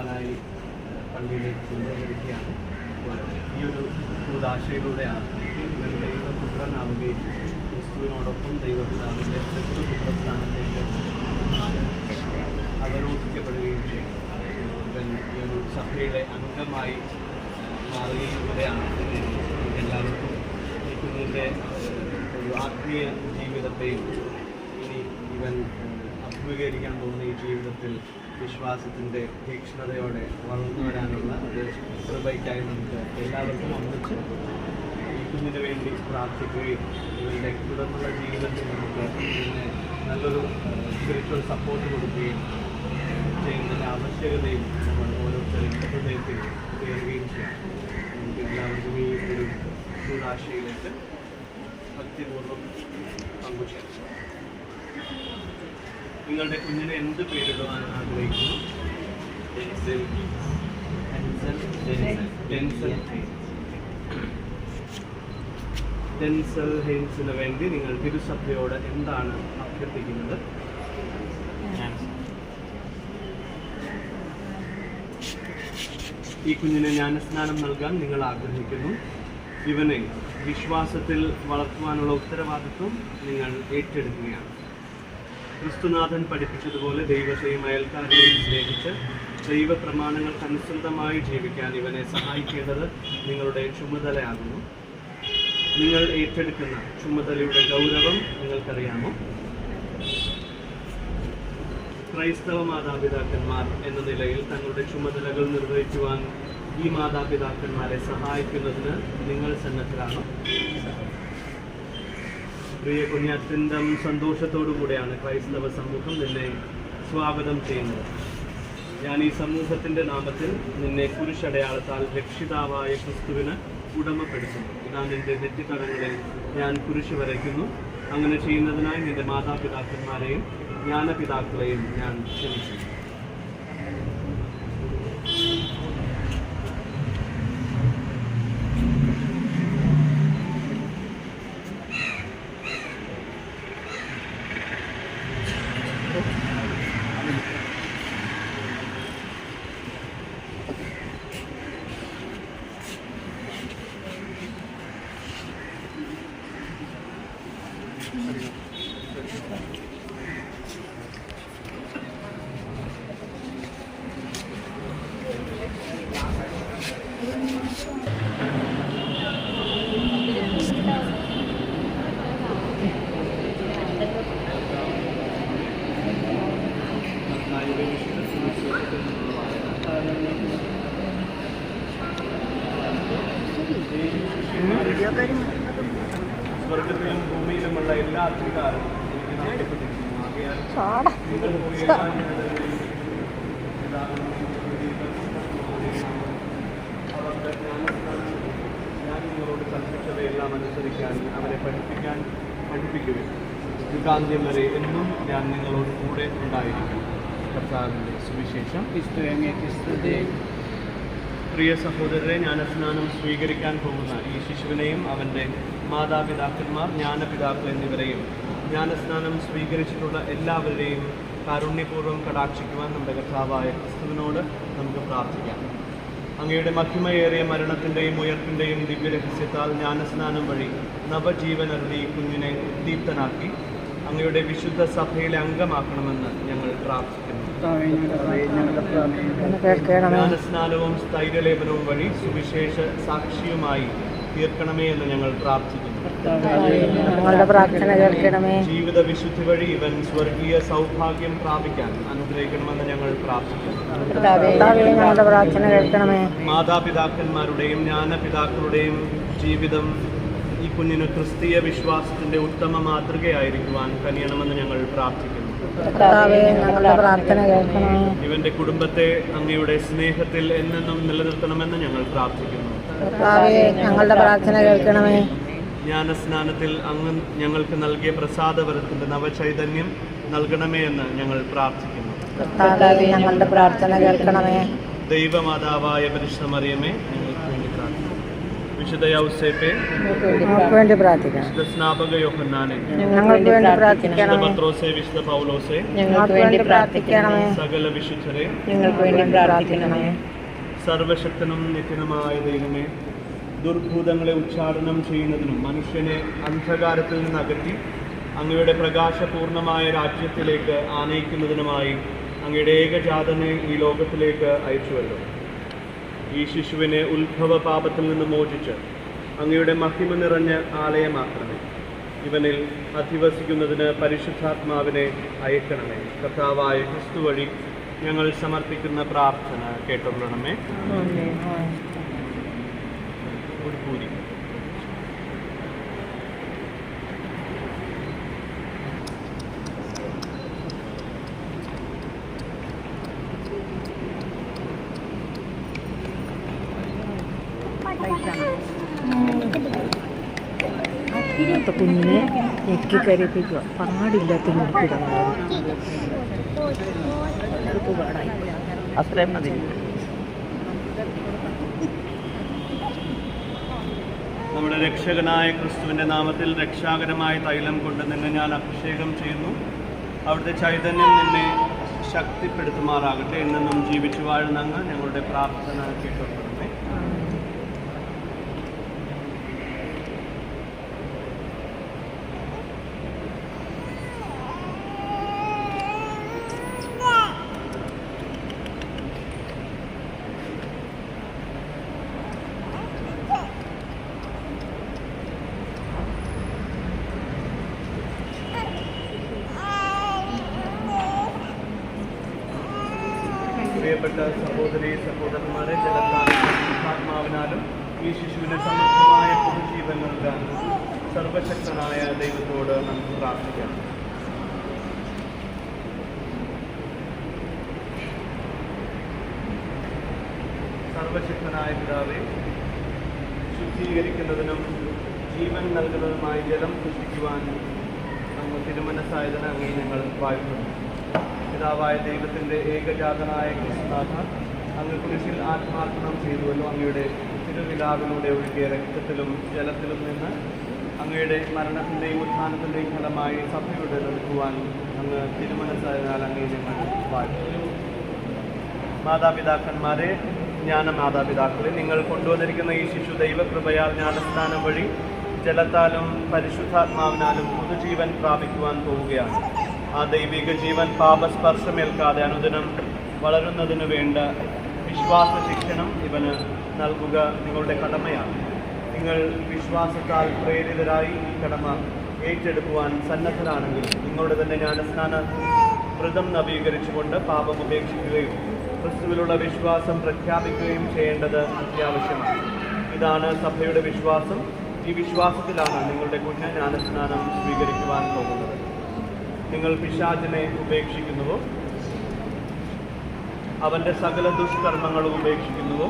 നൽകുവാനായി പള്ളിയിലേക്ക് അപ്പോൾ ഈ ഒരു കൂതാശയിലൂടെയാണ് ദൈവപുത്രനാവുകയും ക്രിസ്തുവിനോടൊപ്പം ദൈവപിതാവിന്റെ പുത്രസ്ഥാനത്തേക്ക് അവരോധിക്കപ്പെടുകയും ചെയ്യും ഈ ഒരു സഭയുടെ അംഗമായി മാറുകയാണ് എല്ലാവർക്കും ക്രിസ്തുവിന്റെ ഒരു ആത്മീയ ജീവിതത്തെയും ഇനി ഇവൻ അഭിമുഖീകരിക്കാൻ തോന്നുന്ന ഈ ജീവിതത്തിൽ വിശ്വാസത്തിന്റെ തീക്ഷ്ണതയോടെ വളർന്നു വരാനുള്ള ഒരു കൃപയ്ക്കായി നമുക്ക് എല്ലാവർക്കും ഒന്നിച്ച് കുഞ്ഞിന് വേണ്ടി പ്രാർത്ഥിക്കുകയും ഇവരുടെ തുടർന്നുള്ള ജീവിതത്തിൽ നമുക്ക് ഇതിന് നല്ലൊരു സ്പിരിച്വൽ സപ്പോർട്ട് കൊടുക്കുകയും ചെയ്യുന്നതിന്റെ ആവശ്യകതയും നമ്മൾ ഓരോരുത്തരും ഹൃദയത്തിൽ കയറുകയും ചെയ്യാം. നമുക്ക് എല്ലാവർക്കും ഈ ഒരു ദുരാശയിലേക്ക് ഭക്തിപൂർവം പങ്കുചേർക്കാം നിങ്ങളുടെ കുഞ്ഞിനെ എന്ത് പേരിടുവാൻ ആഗ്രഹിക്കുന്നു? ഡെൻസൽ വേണ്ടി നിങ്ങൾ തിരുസഭയോട് എന്താണ് അഭ്യർത്ഥിക്കുന്നത്? ഈ കുഞ്ഞിന് ജ്ഞാനസ്നാനം നൽകാൻ നിങ്ങൾ ആഗ്രഹിക്കുന്നു. ഇവനെ വിശ്വാസത്തിൽ വളർത്തുവാനുള്ള ഉത്തരവാദിത്വം നിങ്ങൾ ഏറ്റെടുക്കുകയാണ്. ക്രിസ്തുനാഥൻ പഠിപ്പിച്ചതുപോലെ ദൈവത്തെയും അയൽക്കാരെയും സ്നേഹിച്ച് ദൈവ പ്രമാണങ്ങൾക്കനുസൃതമായി ജീവിക്കാൻ ഇവനെ സഹായിക്കേണ്ടത് നിങ്ങളുടെ ചുമതലയാകുന്നു. നിങ്ങൾ ഏറ്റെടുക്കുന്ന ചുമതലയുടെ ഗൗരവം നിങ്ങൾക്കറിയാമോ? ക്രൈസ്തവ മാതാപിതാക്കന്മാർ എന്ന നിലയിൽ തങ്ങളുടെ ചുമതലകൾ നിർവഹിക്കുവാൻ ഈ മാതാപിതാക്കന്മാരെ സഹായിക്കുന്നതിന് നിങ്ങൾ സന്നദ്ധരാണോ? പ്രിയ കുഞ്ഞ് അത്യന്തം സന്തോഷത്തോടു കൂടെയാണ് ക്രൈസ്തവ സമൂഹം നിന്നെ സ്വാഗതം ചെയ്യുന്നത്. ഞാൻ ഈ സമൂഹത്തിന്റെ നാമത്തിൽ നിന്നെ കുരിശടയാളത്താൽ രക്ഷിതാവായ ക്രിസ്തുവിന് ഉടമപ്പെടുത്തുന്നു. ഇതാ നിന്റെ നെറ്റിത്തടങ്ങളിൽ ഞാൻ കുരിശ് വരയ്ക്കുന്നു. അങ്ങനെ ചെയ്യുന്നതിനായി നിന്റെ മാതാപിതാക്കന്മാരെയും ജ്ഞാനപിതാക്കളെയും ഞാൻ ക്ഷണിക്കുന്നു. ありがとうございます。സ്വർഗത്തിലും ഭൂമിയിലുമുള്ള എല്ലാ അധികാരവും എനിക്ക് നൽകപ്പെട്ടിരിക്കുന്നു ആകയാൽ നിങ്ങൾ പോയി അവരുടെ ജ്ഞാനസ്നാനം ഞാൻ നിങ്ങളോട് കൽപ്പിച്ചവയെല്ലാം അനുസരിക്കാൻ അവരെ പഠിപ്പിക്കാൻ പഠിപ്പിക്കുകയും യുഗാന്ത്യം വരെ എന്നും ഞാൻ നിങ്ങളോട് കൂടെ ഉണ്ടായിരിക്കും. കർത്താവിന്റെ സുവിശേഷം. പ്രിയ സഹോദരരെ ഞാൻ സ്നാനം സ്വീകരിക്കാൻ പോകുന്ന ഈ ശിശുവിനെയും അവന്റെ മാതാപിതാക്കന്മാർ ജ്ഞാനപിതാക്കൾ എന്നിവരെയും ജ്ഞാനസ്നാനം സ്വീകരിച്ചിട്ടുള്ള എല്ലാവരുടെയും കാരുണ്യപൂർവം കടാക്ഷിക്കുവാൻ നമ്മുടെ കർത്താവായ ക്രിസ്തുവിനോട് നമുക്ക് പ്രാർത്ഥിക്കാം. അങ്ങയുടെ മഹിമയേറിയ മരണത്തിന്റെയും ഉയർപ്പിന്റെയും ദിവ്യരഹസ്യത്താൽ ജ്ഞാനസ്നാനം വഴി നവജീവനറുതി കുഞ്ഞിനെ ഉദ്ദീപ്തനാക്കി അങ്ങയുടെ വിശുദ്ധ സഭയിലെ അംഗമാക്കണമെന്ന് ഞങ്ങൾ പ്രാർത്ഥിക്കുന്നു. ജ്ഞാനസ്നാനവും സ്ഥൈര്യലേപനവും വഴി സുവിശേഷ സാക്ഷിയുമായി തീർക്കണമേ എന്ന് ഞങ്ങൾ പ്രാർത്ഥിക്കുന്നു. ഞങ്ങളുടെ പ്രാർത്ഥന കേൾക്കണമേ. ജീവിത വിശുദ്ധി വഴി ഇവൻ സ്വർഗീയ സൗഭാഗ്യം പ്രാപിക്കാൻ അനുഗ്രഹിക്കണമെന്ന് ഞങ്ങൾ പ്രാർത്ഥിക്കുന്നു. ഞങ്ങളുടെ പ്രാർത്ഥന കേൾക്കണമേ. മാതാപിതാക്കന്മാരുടെയും ജ്ഞാനപിതാക്കളുടെയും ജീവിതം ഈ കുഞ്ഞിന് ക്രിസ്തീയ വിശ്വാസത്തിന്റെ ഉത്തമ മാതൃകയായിരിക്കുവാൻ കനിയണമെന്ന് ഞങ്ങൾ പ്രാർത്ഥിക്കുന്നു. ഇവന്റെ കുടുംബത്തെ അങ്ങയുടെ സ്നേഹത്തിൽ എന്നെന്നും നിലനിർത്തണമെന്ന് ഞങ്ങൾ പ്രാർത്ഥിക്കുന്നു. കർത്താവേ ഞങ്ങളുടെ പ്രാർത്ഥന കേൾക്കണമേ. ജ്ഞാനസ്നാനത്തിൽ അങ്ങ് ഞങ്ങൾക്ക് നൽകിയ പ്രസാദവരത്തിന്റെ നവചൈതന്യം നൽകണമേ എന്ന് ഞങ്ങൾ പ്രാർത്ഥിക്കുന്നു. കർത്താവേ ഞങ്ങളുടെ പ്രാർത്ഥന കേൾക്കണമേ. ദൈവമാതാവായ പരിശ്രമറിയമേ ഞങ്ങൾക്ക് വേണ്ടി പ്രാർത്ഥിക്കുന്നു വിശുദ്ധ യൗസേപ്പെ ഞങ്ങൾക്ക് വേണ്ടി പ്രാർത്ഥിക്കണം വിശുദ്ധ സ്നാപക യോഹന്നാനെ ഞങ്ങൾക്ക് വേണ്ടി വിശുദ്ധ പ്രാർത്ഥിക്കണമേ പത്രോസെ വിശുദ്ധ പൗലോസെ ഞങ്ങൾക്ക് വേണ്ടി പ്രാർത്ഥിക്കണമേ. സകല വിശുദ്ധരെ ഞങ്ങൾക്ക് വേണ്ടി പ്രാർത്ഥിക്കണമേ. സർവശക്തനും നിത്യനുമായ ദൈവമേ ദുർഭൂതങ്ങളെ ഉച്ചാടനം ചെയ്യുന്നതിനും മനുഷ്യനെ അന്ധകാരത്തിൽ നിന്ന് അകറ്റി അങ്ങയുടെ പ്രകാശപൂർണമായ രാജ്യത്തിലേക്ക് ആനയിക്കുന്നതിനുമായി അങ്ങയുടെ ഏകജാതനെ ഈ ലോകത്തിലേക്ക് അയച്ചുവല്ലോ. ഈ ശിശുവിനെ ഉത്ഭവ പാപത്തിൽ നിന്ന് മോചിച്ച് അങ്ങയുടെ മഹിമ നിറഞ്ഞ ആലയമാക്കണമേ ഇവനിൽ അധിവസിക്കുന്നതിന് പരിശുദ്ധാത്മാവിനെ അയക്കണമേ. കർത്താവായ ക്രിസ്തു വഴി ഞങ്ങൾ സമർപ്പിക്കുന്ന പ്രാർത്ഥന കേട്ടുകൊള്ളണമേ ഒരു പൂരി. ഇന്നത്തെ കുഞ്ഞിനെ ഞെക്കി കരയിപ്പിക്കുക. പാടില്ലാത്ത പാടായി നമ്മുടെ രക്ഷകനായ ക്രിസ്തുവിന്റെ നാമത്തിൽ രക്ഷാകരമായ തൈലം കൊണ്ട് നിന്നെ ഞാൻ അഭിഷേകം ചെയ്യുന്നു. അവിടുത്തെ ചൈതന്യം നിന്നെ ശക്തിപ്പെടുത്തുമാറാകട്ടെ. എന്നെന്നും ജീവിച്ചു വാഴുന്ന ഞങ്ങളുടെ പ്രാർത്ഥന കേട്ടുകൊള്ളണമേ ഈ ശിശുവിന് സമൃദ്ധമായ പുതുജീവൻ നൽകാൻ സർവശക്തനായ ദൈവത്തോട് നമുക്ക് പ്രാർത്ഥിക്കാം. സർവശക്തനായ പിതാവെ ശുദ്ധീകരിക്കുന്നതിനും ജീവൻ നൽകുന്നതുമായി ജലം സൃഷ്ടിക്കുവാൻ നമ്മൾ തിരുമനസായതിന് അങ്ങനെ ഞങ്ങൾ വാഴ്ത്തുന്നു പിതാവായ ദൈവത്തിന്റെ ഏകജാതനായ കൃഷ്ണനാഥ അങ്ങ് കുരിശിൽ ആത്മാർപ്പണം ചെയ്തുവല്ലോ അങ്ങയുടെ തിരുവിലാവിലൂടെ ഒഴുകിയ രക്തത്തിലും ജലത്തിലും നിന്ന് അങ്ങയുടെ മരണത്തിന്റെയും ഉത്ഥാനത്തിന്റെയും ഫലമായി സഭയുടെ നിൽക്കുവാൻ അങ്ങ് തിരുമനസായതിനാൽ അങ്ങേ ഞങ്ങൾ വാഴ്ത്തുന്നു. മാതാപിതാക്കന്മാരെ ജ്ഞാന മാതാപിതാക്കളെ നിങ്ങൾ കൊണ്ടുവന്നിരിക്കുന്ന ഈ ശിശു ദൈവകൃപയാൽ ജ്ഞാനസ്ഥാനം വഴി ജലത്താലും പരിശുദ്ധാത്മാവിനാലും പുതുജീവൻ പ്രാപിക്കുവാൻ പോവുകയാണ്. ആ ദൈവിക ജീവൻ പാപസ്പർശമേൽക്കാതെ അനുദിനം വളരുന്നതിനു വേണ്ട വിശ്വാസ ശിക്ഷണം ഇവന് നൽകുക നിങ്ങളുടെ കടമയാണ്. നിങ്ങൾ വിശ്വാസത്താൽ പ്രേരിതരായി ഈ കടമ ഏറ്റെടുക്കുവാൻ സന്നദ്ധരാണെങ്കിൽ നിങ്ങളുടെ തന്നെ ജ്ഞാനസ്നാന വ്രതം നവീകരിച്ചുകൊണ്ട് പാപം ഉപേക്ഷിക്കുകയും ക്രിസ്തുവിലുള്ള വിശ്വാസം പ്രഖ്യാപിക്കുകയും ചെയ്യേണ്ടത് അത്യാവശ്യമാണ്. ഇതാണ് സഭയുടെ വിശ്വാസം. ഈ വിശ്വാസത്തിലാണ് നിങ്ങളുടെ കുഞ്ഞ് ജ്ഞാനസ്നാനം സ്വീകരിക്കുവാൻ പോകുന്നത്. നിങ്ങൾ പിശാചിനെ ഉപേക്ഷിക്കുന്നുവോ? അവന്റെ സകല ദുഷ്കർമ്മങ്ങളും ഉപേക്ഷിക്കുന്നുവോ?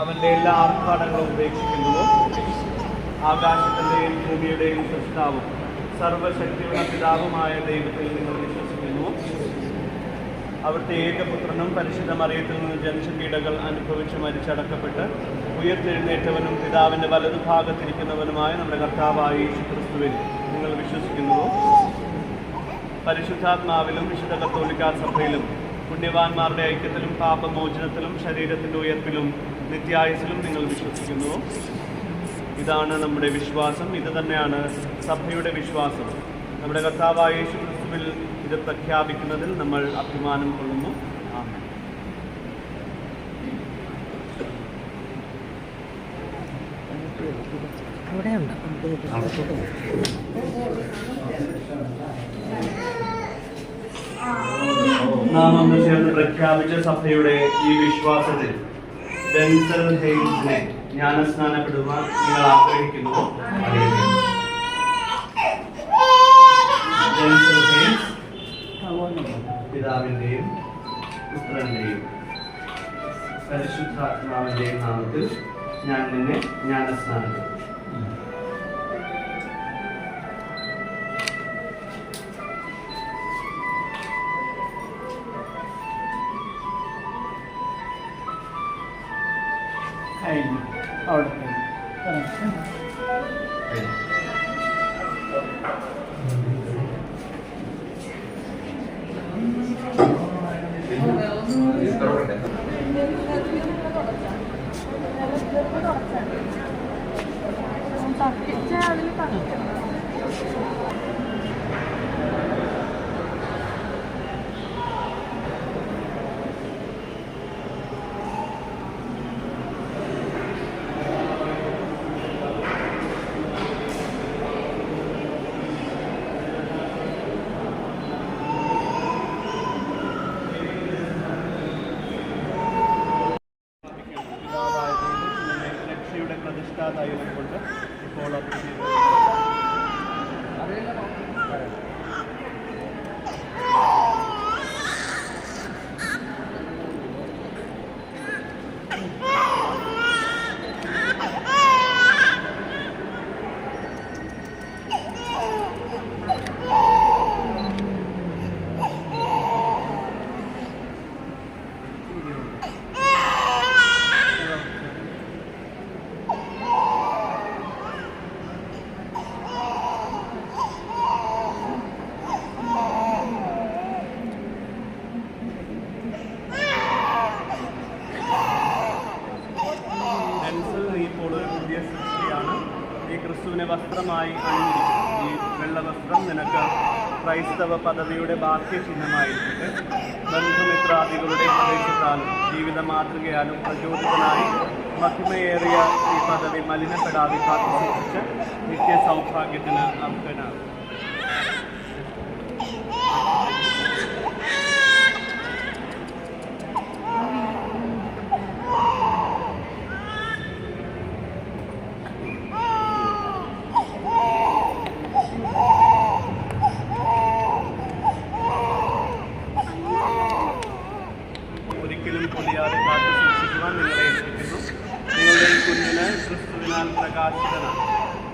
അവന്റെ എല്ലാ ആർഭാടങ്ങളും ഉപേക്ഷിക്കുന്നുവോ? ആകാശത്തിന്റെയും ഭൂമിയുടെയും സൃഷ്ടാവും സർവശക്തിയുടെ പിതാവുമായ ദൈവത്തിൽ നിങ്ങൾ വിശ്വസിക്കുന്നു അവിടുത്തെ ഏകപുത്രനും പരിശുദ്ധ മറിയത്തിൽ നിന്ന് ജനിച്ച പീഡകൾ അനുഭവിച്ച് മരിച്ചടക്കപ്പെട്ട് ഉയർത്തെഴുന്നേറ്റവനും പിതാവിന്റെ വലതുഭാഗത്തിരിക്കുന്നവനുമായ നമ്മുടെ കർത്താവായ യേശു ക്രിസ്തുവിൽ നിങ്ങൾ വിശ്വസിക്കുന്നുവോ പരിശുദ്ധാത്മാവിലും വിശുദ്ധ കത്തോലിക്കാ സഭയിലും പുണ്യവാന്മാരുടെ ഐക്യത്തിലും പാപമോചനത്തിലും ശരീരത്തിന്റെ ഉയർപ്പിലും നിത്യായുസിലും നിങ്ങൾ വിശ്വസിക്കുന്നു. ഇതാണ് നമ്മുടെ വിശ്വാസം. ഇത് തന്നെയാണ് സഭയുടെ വിശ്വാസം. നമ്മുടെ കർത്താവായ യേശു ക്രിസ്തുവിൽ ഇത് പ്രഖ്യാപിക്കുന്നതിൽ നമ്മൾ അഭിമാനം കൊള്ളുന്നു. ആമേൻ. അവിടെ നാം അന്ന് ചേർന്ന് പ്രഖ്യാപിച്ച സഭയുടെ ഈ വിശ്വാസത്തിൽ ഡെൻസൽ ഹെയിംസിനെ ജ്ഞാനസ്നാനപ്പെടുവാൻ നിങ്ങൾ ആഗ്രഹിക്കുന്നു. പിതാവിന്റെയും പുത്രന്റെയും പരിശുദ്ധാത്മാവിന്റെയും നാമത്തിൽ ഞാൻ നിന്നെ ജ്ഞാനസ്നാനപ്പെടും ചിഹ്നമായിരിക്കട്ടെ ബന്ധുമിത്രാദികളുടെ പ്രദേശത്താലും ജീവിത മാതൃകയാലും പ്രചോദിതനായി മഹിമയേറിയ ഈ പദവി മലിനപ്പെടാതെ കാത്തുസൂക്ഷിച്ച് നിത്യ സൗഭാഗ്യത്തിന് അർഹനാകും ഒരിക്കലും പൊലിയാതെ കാത്തു സൂക്ഷിക്കുവാൻ നിങ്ങളെ ഏൽപ്പിക്കുന്നു നിങ്ങളുടെ ഈ കുഞ്ഞിന് ക്രിസ്തുവിനാൽ പ്രകാശിതനാണ്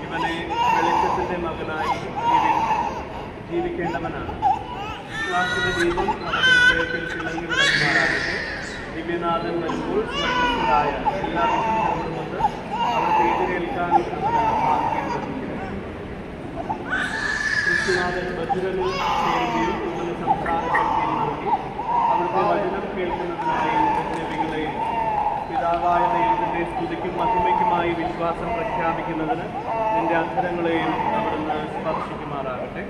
ഇവനെ വെളിച്ചത്തിന്റെ മകനായി ജീവി ജീവിക്കേണ്ടവനാണ്. വിശ്വാസത്തിന്റെ ദീപം അവരുടെ ഹൃദയത്തിൽ തിളങ്ങി ദിവ്യനാഥൻ വരുമ്പോൾ സ്വർഗസ്ഥരായ എല്ലാ വിശുദ്ധരും കൊണ്ട് അവർ എതിരേൽക്കാൻ കൃഷ്ണനാഥൻ വജ്രങ്ങൾ ചേരുകയും സംസാരശക്തിയും നൽകി അവിടുത്തെ വചനം കേൾക്കുന്നതിനായി പിതാവായ ദൈവത്തിന്റെ സ്തുതിക്കും മഹിമയ്ക്കുമായി വിശ്വാസം പ്രഖ്യാപിക്കുന്നതിന് നിന്റെ അക്ഷരങ്ങളെയും അവിടുന്ന് സ്പർശിക്കുമാറാകട്ടെ.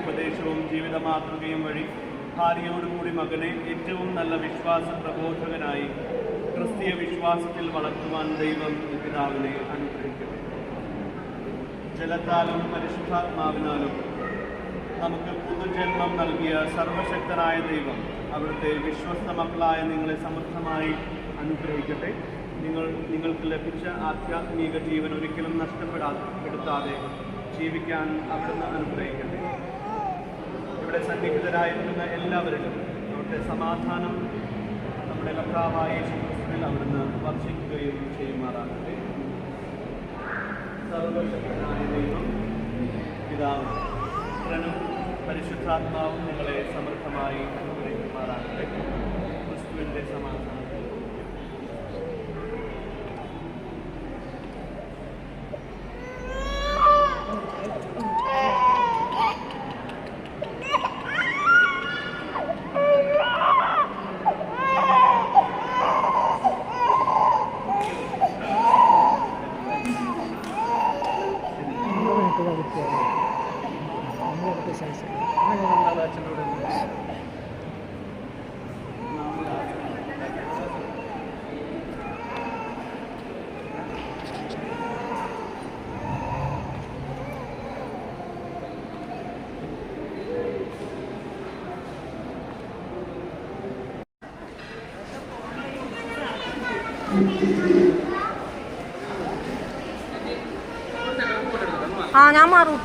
ഉപദേശവും ജീവിത മാതൃകയും വഴി ഭാര്യയോടുകൂടി മകനെ ഏറ്റവും നല്ല വിശ്വാസ പ്രബോധകനായി ക്രിസ്തീയ വിശ്വാസത്തിൽ വളർത്തുവാൻ ദൈവം പിതാവിനെ അനുഗ്രഹിക്കുന്നു ജലത്താലും പരിശുദ്ധാത്മാവിനാലും നമുക്ക് പുതുജന്മം നൽകിയ സർവശക്തനായ ദൈവം അവിടുത്തെ വിശ്വസ്ത മക്കളായ നിങ്ങളെ സമൃദ്ധമായി അനുഗ്രഹിക്കട്ടെ. നിങ്ങൾ നിങ്ങൾക്ക് ലഭിച്ച ആധ്യാത്മിക ജീവൻ ഒരിക്കലും നഷ്ടപ്പെടാപ്പെടുത്താതെ ജീവിക്കാൻ അവിടുന്ന് അനുഗ്രഹിക്കട്ടെ. ഇവിടെ സന്നിഹിതരായിരിക്കുന്ന എല്ലാവരിലും അവിടുത്തെ സമാധാനം നമ്മുടെ കർത്താവായ യേശുക്രിസ്തുവിൽ അവിടുന്ന് വർഷിക്കുകയും ചെയ്യുമാറാകട്ടെ. സർവശക്തനായ ദൈവം പിതാവ് പുത്രനും പരിശുദ്ധാത്മാവും നിങ്ങളെ സമൃദ്ധമായി അനുഗ്രഹിക്കുമാറാകട്ടെ. ക്രിസ്തുവിന്റെ സമാധാനത്തിൽ ആ ഞാൻ മാറും